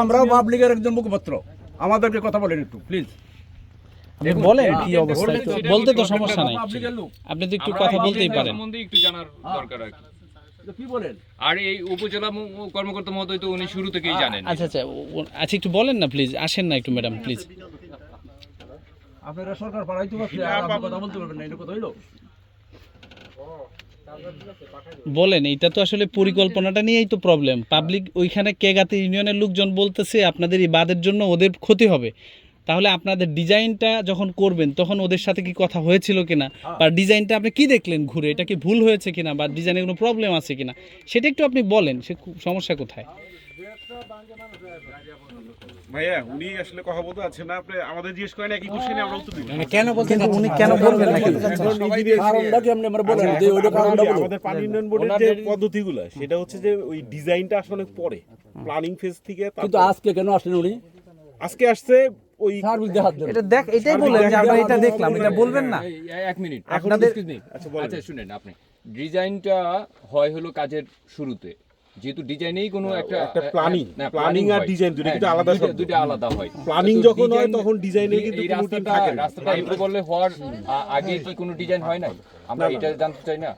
আমরা পাবলিকের একজন মুখপাত্র। আমাদেরকে কথা বলেন একটু প্লিজ আপনি বলেন কি অবস্থা। বলতে তো সমস্যা নাই। আপনি তো একটু কথা বলতেই পারেন। একটু জানার দরকার কি। বলেন? আর এই উপজেলা কর্মকর্তা মহোদয় তো উনি শুরু থেকেই জানেন। আচ্ছা আচ্ছা আচ্ছা একটু বলেন না প্লিজ আসেন না একটু ম্যাডাম প্লিজ আপনারা সরকার পাড়াইতে পারছে আর আপনি কথা বলতে পারবেন না এটা কথা হইল? বলেন এটা তো আসলে পরিকল্পনাটা নিয়েই তো প্রবলেম পাবলিক ওইখানে কেগাতে ইউনিয়নের লোকজন বলতেছে আপনাদের এই বাদের জন্য ওদের ক্ষতি হবে। তাহলে আপনাদের ডিজাইনটা যখন করবেন তখন ওদের সাথে কি কথা হয়েছিল কিনা? বা ডিজাইনটা আপনি কি দেখলেন ঘুরে? এটা কি ভুল হয়েছে কিনা? বা ডিজাইনে কোনো প্রবলেম আছে কিনা? সেটা একটু আপনি বলেন সে সমস্যা কোথায়? ভাইয়া উনি আসলে কথা বলতে আছে না আপনি আমাদের জিজ্ঞেস করেন একই কোশ্চেনে আমরা উত্তর দিব। কেন বলছেন উনি কেন বলবেন না কেন? কারণটা কি আপনি আমরা বলেন? যে ওইটা কারণটা বলুন। আমাদের পানি উন্নয়ন বোর্ডের যে পদ্ধতিগুলো সেটা হচ্ছে যে ওই ডিজাইনটা আসলে পরে। প্ল্যানিং ফেজ থেকে কিন্তু আজকে কেন আসলেন উনি? আজকে আসছে ওই সার্ভিস দেখার জন্য এটা দেখ এটাই বললেন যে আমরা এটা দেখলাম এটা বলবেন না। এই- এই- এক মিনিট আপনাদের- Excuse me. আচ্ছা। আচ্ছা শুনেন আপনি। ডিজাইনটা হয় হলো কাজের শুরুতে। যেহেতু ডিজাইনেই কোনো একটা একটা প্ল্যানিং প্ল্যানিং আর ডিজাইন দুটো হ্যাঁ, কিন্তু আলাদা শব্দ। দুটো আলাদা হয় প্ল্যানিং যখন হয় তখন ডিজাইনে কিন্তু কোনো রাস্তাটা থাকে না। রাস্তাটা করলে হওয়ার আগে কি কোনো ডিজাইন হয় নাই আমরা এটা জানতে চাই না।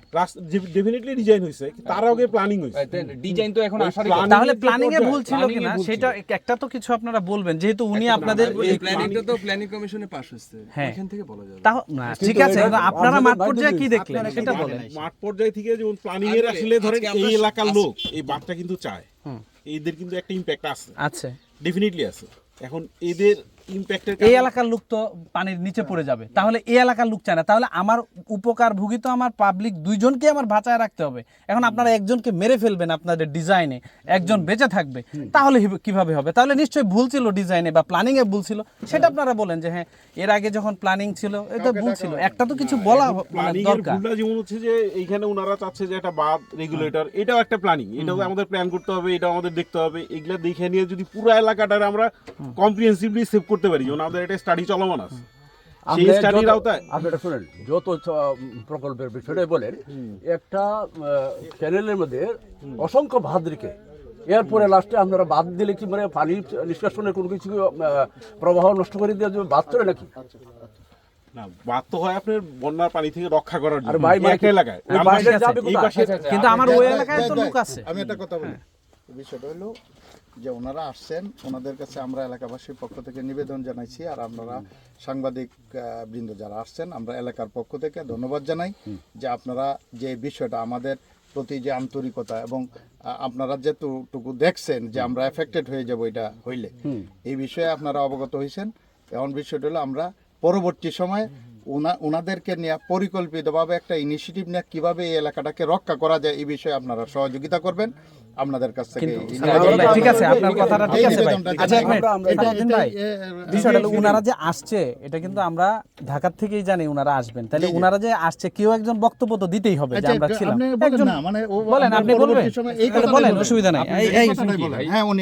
ডেফিনেটলি ডিজাইন হয়েছে তার আগে প্ল্যানিং হয়েছে। ডিজাইন তো এখন আসার তাহলে প্ল্যানিং এ ভুল ছিল কিনা? সেটা একটা তো কিছু আপনারা বলবেন যেহেতু উনি আপনাদের এই প্ল্যানিংটা তো প্ল্যানিং কমিশনে পাস হচ্ছে হ্যাঁ। এখান থেকে বলা যাবে। তাও ঠিক আছে আপনারা মাঠ পর্যায়ে কি দেখলেন? সেটা বলেন। মাঠ পর্যায় থেকে যেমন প্ল্যানিং এর আসলে ধরেন এই এলাকার লোক এই বাঘটা কিন্তু চায়। এদের কিন্তু একটা ইম্প্যাক্ট আছে। আচ্ছা ডেফিনেটলি আছে। এখন এদের ইম্প্যাক্টের এই এলাকার লোক তো পানির নিচে পড়ে যাবে। তাহলে এই এলাকার লোক চায় না। তাহলে আমার উপকার ভুগি তো আমার পাবলিক দুইজনকে আমার বাঁচায় রাখতে হবে। এখন আপনারা একজনকে মেরে ফেলবেন আপনাদের ডিজাইনে একজন বেঁচে থাকবে তাহলে কীভাবে হবে? তাহলে নিশ্চয়ই ভুল ছিল ডিজাইনে বা প্ল্যানিং এ ভুল ছিল। সেটা আপনারা বলেন যে হ্যাঁ এর আগে যখন প্ল্যানিং ছিল এটা ভুল ছিল। একটা তো কিছু বলা মানে দরকার। যেমন হচ্ছে যে এইখানে ওনারা চাচ্ছে যে একটা বাদ রেগুলেটর এটাও একটা প্ল্যানিং এটাও আমাদের প্ল্যান করতে হবে এটা আমাদের দেখতে হবে। এগুলা দেখে নিয়ে যদি পুরো এলাকাটার আমরা কম্প্রিহেন্সিভলি সেভ করতে পারি যেমন আমাদের একটা স্টাডি চলমান আছে। সেই স্টাডির যত- আওতায় আপনি শুনেন যত প্রকল্পের বলেন একটা চ্যানেলের মধ্যে অসংখ্য ভাদ্রিকে। এরপরে লাস্টে আপনারা বাদ দিলে কি মানে পানি নিষ্কাশনের কোনো কিছু প্রবাহ নষ্ট করে দিয়ে যাবে বাদ চলে নাকি? না বাদ তো হয় আপনার বন্যার পানি থেকে রক্ষা করার জন্য। আর ভাই এই একটা এলাকায় এই কোথায়? পাশে কিন্তু আমার ওই এলাকায় তো লোক আছে। আমি একটা কথা বলি। বিষয়টা হলো যে ওনারা আসছেন ওনাদের কাছে আমরা এলাকাবাসীর পক্ষ থেকে নিবেদন জানাইছি আর আপনারা সাংবাদিক বৃন্দ যারা আসছেন আমরা এলাকার পক্ষ থেকে ধন্যবাদ জানাই যে আপনারা যে বিষয়টা আমাদের প্রতি যে আন্তরিকতা এবং আপনারা যেটুকু দেখছেন যে আমরা এফেক্টেড হয়ে যাব এটা হইলে। এই বিষয়ে আপনারা অবগত হয়েছেন এখন বিষয়টা হলো আমরা পরবর্তী সময়ে ওনা- ওনাদেরকে নিয়ে পরিকল্পিতভাবে একটা ইনিশিয়েটিভ নিয়ে কীভাবে এই এলাকাটাকে রক্ষা করা যায় এই বিষয়ে আপনারা সহযোগিতা করবেন। আপনাদের কাছ থেকে ঠিক আছে আপনার কথাটা ঠিক আছে ভাই। নিবেদনটা আচ্ছা ভাই বিষয়টা হলো যে আসছে এটা কিন্তু আমরা ঢাকার থেকেই জানি উনারা আসবেন। তাহলে উনারা যে আসছে কেউ একজন বক্তব্য তো দিতেই হবে যে আচ্ছা, আমরা ছিলাম। আপনি বলেন একজন মানে বলেন আপনি বলবেন। এই বলেন। অসুবিধা নাই। হ্যাঁ উনি